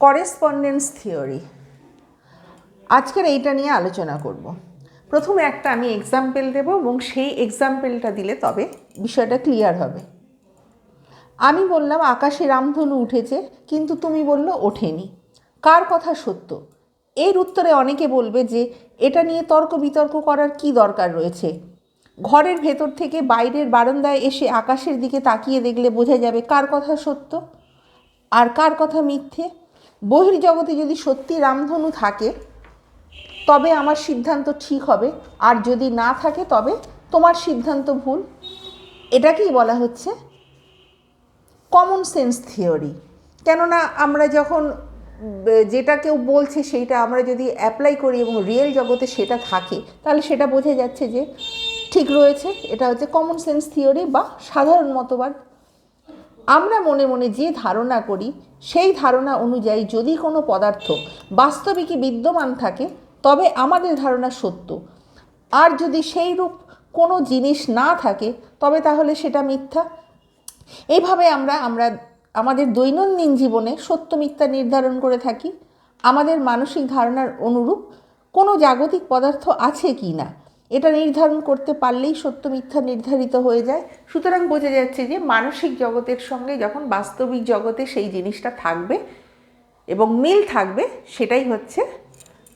Correspondence theory আজকের এইটা নিয়ে আলোচনা করব। প্রথমে একটা আমি এক্সাম্পল দেব এবং সেই এক্সাম্পলটা দিলে তবে বিষয়টা ক্লিয়ার হবে। আমি বললাম, আকাশে রামধনু উঠেছে, কিন্তু তুমি বলল ওঠেনি। কার কথা সত্য? এর উত্তরে অনেকে বলবে যে, এটা নিয়ে তর্ক বিতর্ক করার কি দরকার রয়েছে? ঘরের ভেতর থেকে বাইরের বারান্দায় এসে আকাশের দিকে তাকিয়ে দেখলে বোঝা যাবে কার কথা সত্য আর কার কথা মিথ্যে। বহির্জগতে যদি সত্যি রামধনু থাকে, তবে আমার সিদ্ধান্ত ঠিক হবে। আর যদি না থাকে, তবে তোমার সিদ্ধান্ত ভুল। এটাকেই বলা হচ্ছে কমন সেন্স থিওরি কেননা আমরা যখন, যেটা কেউ বলছে সেইটা আমরা যদি অ্যাপ্লাই করি এবং রিয়েল জগতে সেটা থাকে, তাহলে সেটা বোঝা যাচ্ছে যে ঠিক রয়েছে, এটা হচ্ছে কমন সেন্স থিওরি বা সাধারণ মতবাদ। আমরা মনে মনে যে ধারণা করি, সেই ধারণা অনুযায়ী যদি কোনো পদার্থ বাস্তবিকই বিদ্যমান থাকে, তবে আমাদের ধারণা সত্য। আর যদি সেই রূপ কোনো জিনিস না থাকে, তবে তাহলে সেটা মিথ্যা। এইভাবে আমরা আমরা আমাদের দৈনন্দিন জীবনে সত্য মিথ্যা নির্ধারণ করে থাকি। আমাদের মানসিক ধারণার অনুরূপ কোনো জাগতিক পদার্থ আছে কি না? এটা নির্ধারণ করতে পারলেই সত্য মিথ্যা নির্ধারিত হয়ে যায়। সুতরাং বোঝা যাচ্ছে যে মানসিক জগতের সঙ্গে যখন বাস্তবিক জগতে সেই জিনিসটা থাকবে এবং মিল থাকবে, সেটাই হচ্ছে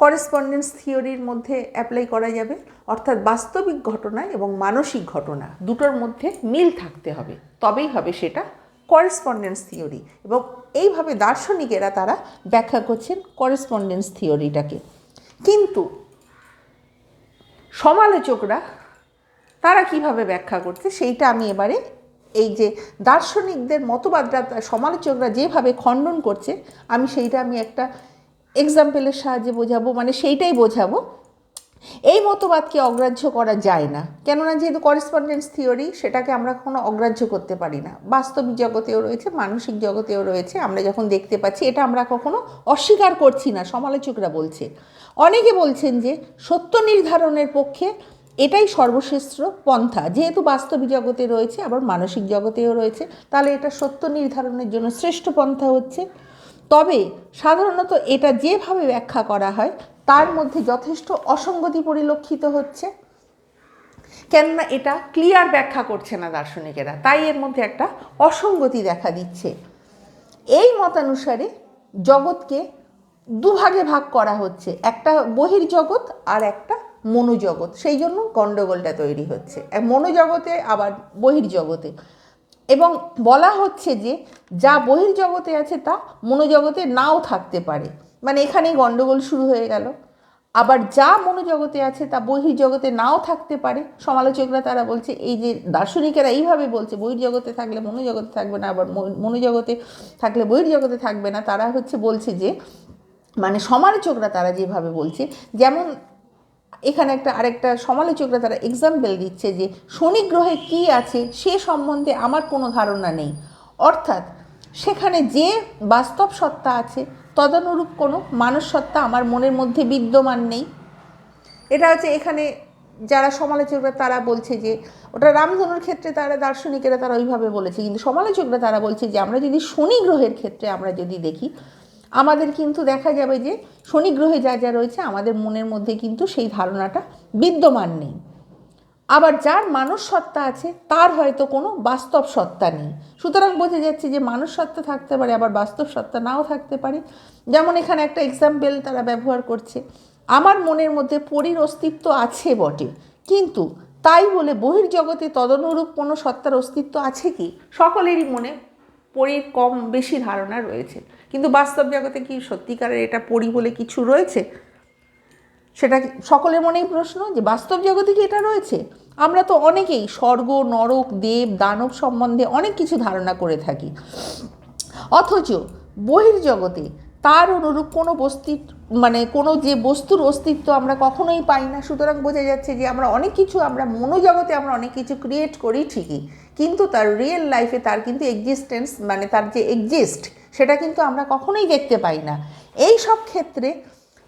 করেসপন্ডেন্স থিওরির মধ্যে অ্যাপ্লাই করা যাবে। অর্থাৎ বাস্তবিক ঘটনা এবং মানসিক ঘটনা দুটোর মধ্যে মিল থাকতে হবে। তবেই হবে সেটা করেসপন্ডেন্স থিওরি এবং এইভাবে দার্শনিকেরা তারা ব্যাখ্যা করছেন করেসপন্ডেন্স থিওরিটাকে কিন্তু সমালোচকরা, তারা কীভাবে ব্যাখ্যা করছে সেইটা আমি এবারে এই যে দার্শনিকদের মতবাদরা সমালোচকরা যেভাবে খণ্ডন করছে, আমি সেইটা আমি একটা এক্সাম্পলের সাহায্যে বোঝাবো মানে সেইটাই বোঝাবো। এই মতবাদকে অগ্রাহ্য করা যায় না। কেননা যেহেতু করেসপন্ডেন্স থিওরি সেটাকে আমরা কখনো অগ্রাহ্য করতে পারি না। বাস্তবিক জগতেও রয়েছে, মানসিক জগতেও রয়েছে। আমরা যখন দেখতে পাচ্ছি, এটা আমরা কখনো অস্বীকার করছি না, সমালোচকরা বলছে। অনেকে বলছেন যে সত্য নির্ধারণের পক্ষে এটাই সর্বশ্রেষ্ঠ পন্থা। যেহেতু বাস্তবিক জগতে রয়েছে, আবার মানসিক জগতেও রয়েছে, তাহলে এটা সত্য নির্ধারণের জন্য শ্রেষ্ঠ পন্থা হচ্ছে। তবে সাধারণত এটা যেভাবে ব্যাখ্যা করা হয় তার মধ্যে যথেষ্ট অসঙ্গতি পরিলক্ষিত হচ্ছে। কেননা এটা ক্লিয়ার ব্যাখ্যা করছে না দার্শনিকেরা, তাই এর মধ্যে একটা অসঙ্গতি দেখা দিচ্ছে। এই মতানুসারে জগৎকে দুভাগে ভাগ করা হচ্ছে, একটা বহির্জগৎ আর একটা মনোজগৎ। সেই জন্য গণ্ডগোলটা তৈরি হচ্ছে। মনোজগতে আবার বহির্জগতে। এবং বলা হচ্ছে যে যা বহির্জগতে আছে তা মনোজগতে নাও থাকতে পারে। মানে এখানেই গণ্ডগোল শুরু হয়ে গেল। আবার যা মনোজগতে আছে তা বহির্জগতে নাও থাকতে পারে। সমালোচকরা তারা বলছে, এই যে দার্শনিকেরা এইভাবে বলছে, বহির্জগতে থাকলে মনোজগতে থাকবে না, আবার মনোজগতে থাকলে বহির্জগতে থাকবে না। তারা হচ্ছে বলছে যে মানে সমালোচকরা তারা যেভাবে বলছে, যেমন এখানে একটা আরেকটা সমালোচকরা তারা এক্সাম্পল দিচ্ছে যে, শনি গ্রহে কী আছে সে সম্বন্ধে আমার কোনো ধারণা নেই। অর্থাৎ সেখানে যে বাস্তব সত্তা আছে তদনুরূপ কোনো মানস সত্তা আমার মনের মধ্যে বিদ্যমান নেই। এটা হচ্ছে এখানে যারা সমালোচকরা তারা বলছে যে, ওটা রামধনুর ক্ষেত্রে তারা দার্শনিকেরা তারা ওইভাবে বলেছে, কিন্তু সমালোচকরা তারা বলছে যে, আমরা যদি শনি গ্রহের ক্ষেত্রে আমরা যদি দেখি, আমাদের কিন্তু দেখা যাবে যে শনি গ্রহে যা যা রয়েছে আমাদের মনের মধ্যে কিন্তু সেই ধারণাটা বিদ্যমান নেই। আবার যার মানস সত্তা আছে, তার হয়তো কোনো বাস্তব সত্তা নেই। সুতরাং বোঝা যাচ্ছে যে মানস সত্তা থাকতে পারে, আবার বাস্তব সত্তা নাও থাকতে পারে। যেমন এখানে একটা এক্সাম্পল তারা ব্যবহার করছে, আমার মনের মধ্যে পরীর অস্তিত্ব আছে বটে, কিন্তু তাই বলে বহির্জগতে তদনুরূপ কোনো সত্তার অস্তিত্ব আছে কি? সকলেরই মনে পরীর কম বেশি ধারণা রয়েছে। কিন্তু বাস্তব জগতে কি সত্যিকারের এটা পরি বলে কিছু রয়েছে? সেটা সকলের মনেই প্রশ্ন যে বাস্তব জগতে কি এটা রয়েছে? আমরা তো অনেকেই স্বর্গ, নরক, দেব, দানব সম্বন্ধে অনেক কিছু ধারণা করে থাকি। অথচ বহির্জগতে তার অনুরূপ কোনো বস্তি মানে কোনো যে বস্তুর অস্তিত্ব আমরা কখনোই পাই না। সুতরাং বোঝা যাচ্ছে যে আমরা অনেক কিছু, আমরা মনোজগতে আমরা অনেক কিছু ক্রিয়েট করি ঠিকই। কিন্তু তার রিয়েল লাইফে তার কিন্তু এক্সিস্টেন্স মানে তার যে এক্সিস্ট সেটা কিন্তু আমরা কখনোই দেখতে পাই না। এই সব ক্ষেত্রে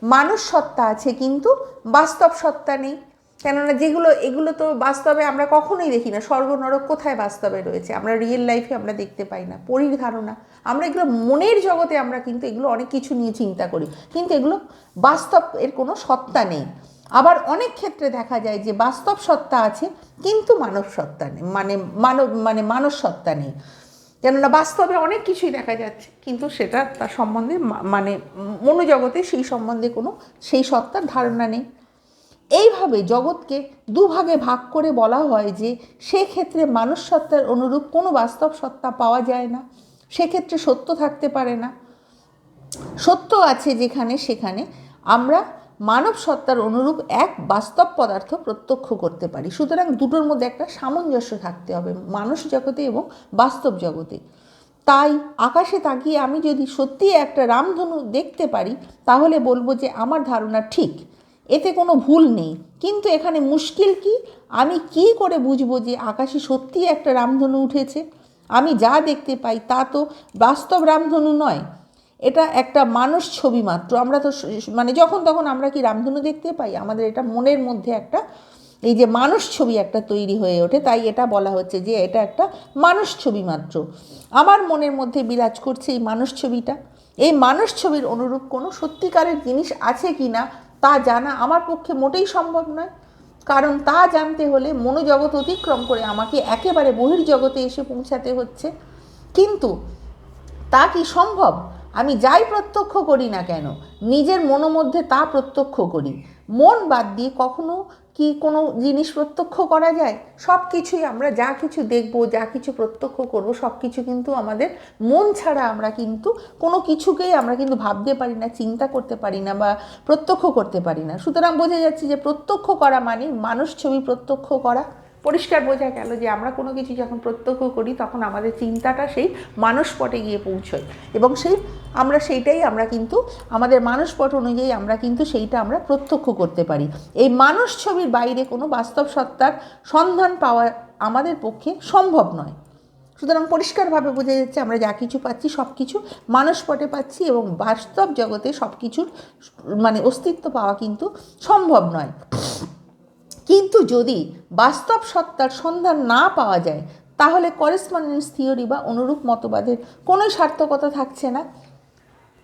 মানুষ সত্তা আছে, কিন্তু বাস্তব সত্তা নেই। কেননা যেগুলো, এগুলো তো বাস্তবে আমরা কখনোই দেখি না। স্বর্গ নরক কোথায় বাস্তবে রয়েছে? আমরা রিয়েল লাইফে আমরা দেখতে পাই না। পরির ধারণা। আমরা এগুলো মনের জগতে আমরা কিন্তু এগুলো অনেক কিছু নিয়ে চিন্তা করি। কিন্তু এগুলো বাস্তব, এর কোনো সত্তা নেই। আবার অনেক ক্ষেত্রে দেখা যায় যে বাস্তব সত্তা আছে, কিন্তু মানব সত্তা নেই। মানে মানব মানে মানব সত্তা নেই। কেননা বাস্তবে অনেক কিছুই দেখা যাচ্ছে, কিন্তু সেটা তার সম্বন্ধে মানে মনোজগতে সেই সম্বন্ধে কোনো, সেই সত্তার ধারণা নেই। এইভাবে জগৎকে দুভাগে ভাগ করে বলা হয় যে সেক্ষেত্রে মানুষ সত্তার অনুরূপ কোনো বাস্তব সত্তা পাওয়া যায় না, সেক্ষেত্রে সত্য থাকতে পারে না। সত্য আছে যেখানে সেখানে আমরা মানব সত্তার অনুরূপ এক বাস্তব পদার্থ প্রত্যক্ষ করতে পারি। সুতরাং দুটোর মধ্যে একটা সামঞ্জস্য থাকতে হবে মানুষ জগতে এবং বাস্তব জগতে। তাই আকাশে তাকিয়ে আমি যদি সত্যি একটা রামধনু দেখতে পারি, তাহলে বলব যে আমার ধারণা ঠিক। এতে কোনো ভুল নেই। কিন্তু এখানে মুশকিল কি? আমি কি করে বুঝব যে আকাশে সত্যি একটা রামধনু উঠেছে? আমি যা দেখতে পাই তা তো বাস্তব রামধনু নয়। এটা একটা মানুষ ছবি মাত্র। আমরা তো মানে যখন তখন আমরা কি রামধনু দেখতে পাই? আমাদের এটা মনের মধ্যে একটা, এই যে মানুষ ছবি একটা তৈরি হয়ে ওঠে, তাই এটা বলা হচ্ছে যে এটা একটা মানুষ ছবি মাত্র। আমার মনের মধ্যে বিরাজ করছে এই মানুষ ছবিটা। এই মানুষ ছবির অনুরূপ কোনো সত্যিকারের জিনিস আছে কি না, তা জানা আমার পক্ষে মোটেই সম্ভব নয়। কারণ তা জানতে হলে মনোজগৎ অতিক্রম করে আমাকে একেবারে বহির্জগতে এসে পৌঁছাতে হচ্ছে। কিন্তু তা কি সম্ভব? আমি যাই প্রত্যক্ষ করি না কেন, নিজের মনোমধ্যে তা প্রত্যক্ষ করি। মন বাদ দিয়ে কখনো কি কোনো জিনিস প্রত্যক্ষ করা যায়? সব কিছুই আমরা যা কিছু দেখব, যা কিছু প্রত্যক্ষ করব সব কিছু কিন্তু আমাদের মন ছাড়া আমরা কিন্তু কোনো কিছুকেই আমরা কিন্তু ভাবতে পারি না, চিন্তা করতে পারি না বা প্রত্যক্ষ করতে পারি না। সুতরাং বোঝা যাচ্ছে যে প্রত্যক্ষ করা মানে মানুষ ছবি প্রত্যক্ষ করা। পরিষ্কার বোঝা গেল যে আমরা কোনো কিছু যখন প্রত্যক্ষ করি, তখন আমাদের চিন্তাটা সেই মানসপটে গিয়ে পৌঁছয়। এবং সেই, আমরা সেইটাই আমরা কিন্তু, আমাদের মানসপট অনুযায়ী আমরা কিন্তু সেইটা আমরা প্রত্যক্ষ করতে পারি। এই মানুষ ছবির বাইরে কোনো বাস্তব সত্তার সন্ধান পাওয়া আমাদের পক্ষে সম্ভব নয়। সুতরাং পরিষ্কারভাবে বোঝা যাচ্ছে আমরা যা কিছু পাচ্ছি সব কিছু মানসপটে পাচ্ছি এবং বাস্তব জগতে সব কিছুর মানে অস্তিত্ব পাওয়া কিন্তু সম্ভব নয়। কিন্তু যদি বাস্তব সত্তার সন্ধান না পাওয়া যায়, তাহলে করেসপন্ডেন্স থিওরি বা অনুরূপ মতবাদের কোনো সার্থকতা থাকছে না।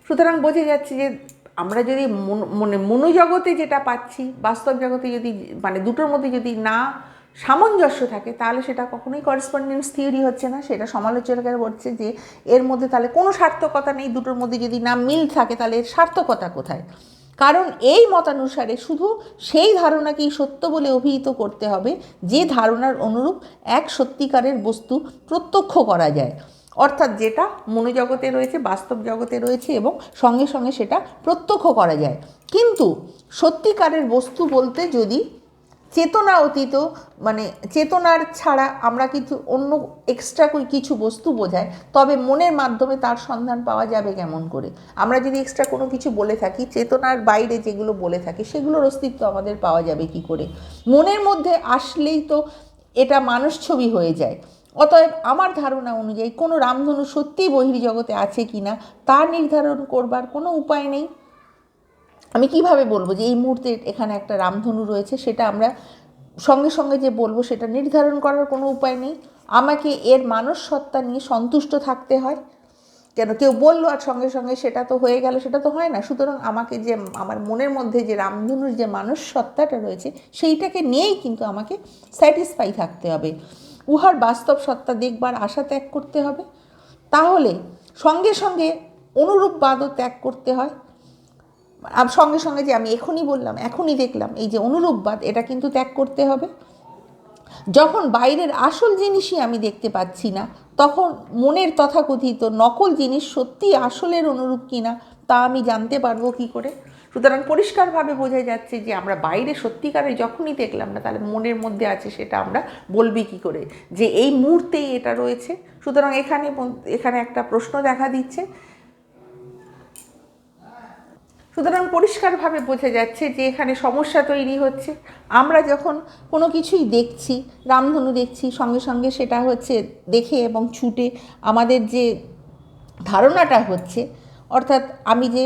সুতরাং বোঝা যাচ্ছে যে আমরা যদি মন- মানে মনোজগতে যেটা পাচ্ছি, বাস্তব জগতে যদি মানে দুটোর মধ্যে যদি না সামঞ্জস্য থাকে, তাহলে সেটা কখনোই করেসপন্ডেন্স থিওরি হচ্ছে না। সেটা সমালোচকেরা বলছে যে এর মধ্যে তাহলে কোনো সার্থকতা নেই, দুটোর মধ্যে যদি না মিল থাকে, তাহলে এর সার্থকতা কোথায়? কারণ এই মতানুসারে শুধু সেই ধারণাকেই সত্য বলে অভিহিত করতে হবে, যে ধারণার অনুরূপ এক সত্যিকারের বস্তু প্রত্যক্ষ করা যায়। অর্থাৎ যেটা মনোজগতে রয়েছে, বাস্তব জগতে রয়েছে এবং সঙ্গে সঙ্গে সেটা প্রত্যক্ষ করা যায়। কিন্তু সত্যিকারের বস্তু বলতে যদি চেতনা অতীত মানে চেতনার ছাড়া আমরা কিছু অন্য এক্সট্রা কিছু বস্তু বোঝায়, তবে মনের মাধ্যমে তার সন্ধান পাওয়া যাবে কেমন করে? আমরা যদি এক্সট্রা কোনো কিছু বলে থাকি, চেতনার বাইরে যেগুলো বলে থাকি, সেগুলোর অস্তিত্ব আমাদের পাওয়া যাবে কি করে? মনের মধ্যে আসলেই তো এটা মানুষ ছবি হয়ে যায়। অতএব আমার ধারণা অনুযায়ী কোনো রামধনু সত্যিই বহির্জগতে আছে কি না তা নির্ধারণ করবার কোনো উপায় নেই। আমি কীভাবে বলব যে এই মুহূর্তে এখানে একটা রামধনু রয়েছে, সেটা আমরা সঙ্গে সঙ্গে যে বলব সেটা নির্ধারণ করার কোনো উপায় নেই। আমাকে এর মানস সত্তা নিয়ে সন্তুষ্ট থাকতে হয়। কেন? কেউ বলল আর সঙ্গে সঙ্গে সেটা তো হয়ে গেল, সেটা তো হয় না। সুতরাং আমাকে যে, আমার মনের মধ্যে যে রামধনুর যে মানুষ সত্তাটা রয়েছে, সেইটাকে নিয়েই কিন্তু আমাকে স্যাটিসফাই থাকতে হবে। উহার বাস্তব সত্তা দেখবার আশা ত্যাগ করতে হবে। তাহলে সঙ্গে সঙ্গে অনুরূপবাদও ত্যাগ করতে হয়। সঙ্গে সঙ্গে যে আমি এখনই বললাম, এখনই দেখলাম, এই যে অনুরূপবাদ, এটা কিন্তু ত্যাগ করতে হবে। যখন বাইরের আসল জিনিসই আমি দেখতে পাচ্ছি না, তখন মনের তথাকথিত নকল জিনিস সত্যি আসলের অনুরূপ কিনা তা আমি জানতে পারব কি করে। সুতরাং পরিষ্কারভাবে বোঝা যাচ্ছে যে আমরা বাইরে সত্যিকারে যখনই দেখলাম না, তাহলে মনের মধ্যে আছে সেটা আমরা বলবি কি করে, যে এই মুহূর্তেই এটা রয়েছে। সুতরাং এখানে এখানে একটা প্রশ্ন দেখা দিচ্ছে সুতরাং পরিষ্কারভাবে বোঝা যাচ্ছে যে এখানে সমস্যা তৈরি হচ্ছে। আমরা যখন কোনো কিছুই দেখছি, রামধনু দেখছি, সঙ্গে সঙ্গে সেটা হচ্ছে দেখে এবং ছুটে আমাদের যে ধারণাটা হচ্ছে, অর্থাৎ আমি যে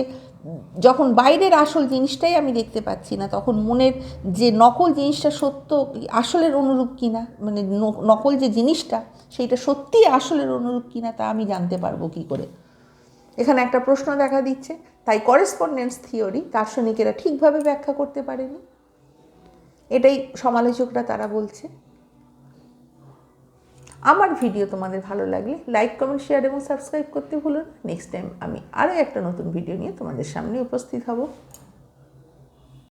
যখন বাইরের আসল জিনিসটাই আমি দেখতে পাচ্ছি না, তখন মনের যে নকল জিনিসটা সত্য, আসলের অনুরূপ কিনা মানে নকল যে জিনিসটা, সেইটা সত্যি আসলের অনুরূপ কিনা তা আমি জানতে পারব কি করে। এখানে একটা প্রশ্ন দেখা দিচ্ছে, তাই করেসপন্ডেন্স থিওরি দার্শনিকেরা ঠিকভাবে ব্যাখ্যা করতে পারেনি। এটাই সমালোচকরা তারা বলছে। আমার ভিডিও তোমাদের ভালো লাগলে লাইক কমেন্ট শেয়ার এবং সাবস্ক্রাইব করতে ভুলো নেক্সট টাইম আমি আরও একটা নতুন ভিডিও নিয়ে তোমাদের সামনে উপস্থিত হব।